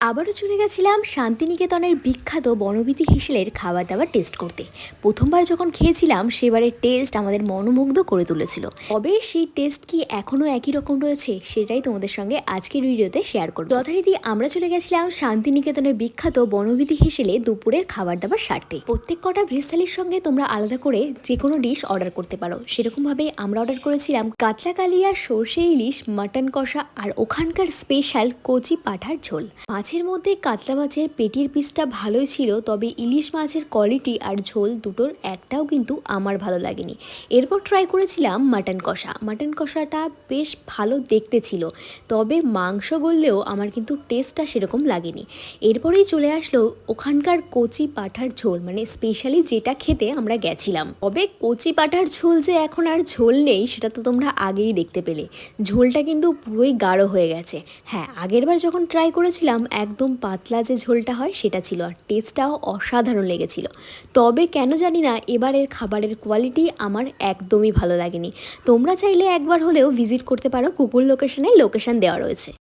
আবারও চলে গেছিলাম শান্তিনিকেতনের বিখ্যাত বনবিধি হিসেলের খাবার দাবার টেস্ট করতে। প্রথমবার যখন খেয়েছিলাম, সেবারের টেস্ট আমাদের মনোমুগ্ধ করে তুলেছিল। তবে সেই টেস্ট কি এখনও একই রকম রয়েছে, সেটাই তোমাদের সঙ্গে আজকের ভিডিওতে শেয়ার করব। যথারীতি আমরা চলে গেছিলাম শান্তিনিকেতনের বিখ্যাত বনবিধি হিসেলে দুপুরের খাবার দাবার সারতে। প্রত্যেক কটা ভেজ থালির সঙ্গে তোমরা আলাদা করে যে কোনো ডিশ অর্ডার করতে পারো। সেরকমভাবে আমরা অর্ডার করেছিলাম কাতলা কালিয়া, সর্ষে ইলিশ মাটন কষা আর ওখানকার স্পেশাল কচি পাঠার ঝোল। মাছের মধ্যে কাতলা মাছের পেটির পিসটা ভালোই ছিল, তবে ইলিশ মাছের কোয়ালিটি আর ঝোল দুটোর একটাও কিন্তু আমার ভালো লাগেনি। এরপর ট্রাই করেছিলাম মাটন কষা। মাটন কষাটা বেশ ভালো দেখতে ছিল, তবে মাংস গললেও আমার কিন্তু টেস্টটা সেরকম লাগেনি। এরপরেই চলে আসলো ওখানকার কচি পাঠার ঝোল মানে স্পেশালি যেটা খেতে আমরা গেছিলাম। তবে কচি পাঠার ঝোল যে এখন আর ঝোল নেই, সেটা তো তোমরা আগেই দেখতে পেলে। ঝোলটা কিন্তু পুরোই গাঢ় হয়ে গেছে। হ্যাঁ আগেরবার যখন ট্রাই করেছিলাম একদম পাতলা যে ঝোলটা হয় সেটা ছিল আর টেস্টটাও অসাধারণ লেগেছিল। তবে কেন জানি না এবারের খাবারের কোয়ালিটি আমার একদমই ভালো লাগেনি। তোমরা চাইলে একবার হলেও ভিজিট করতে পারো কুকুর লোকেশনে লোকেশান দেওয়া রয়েছে।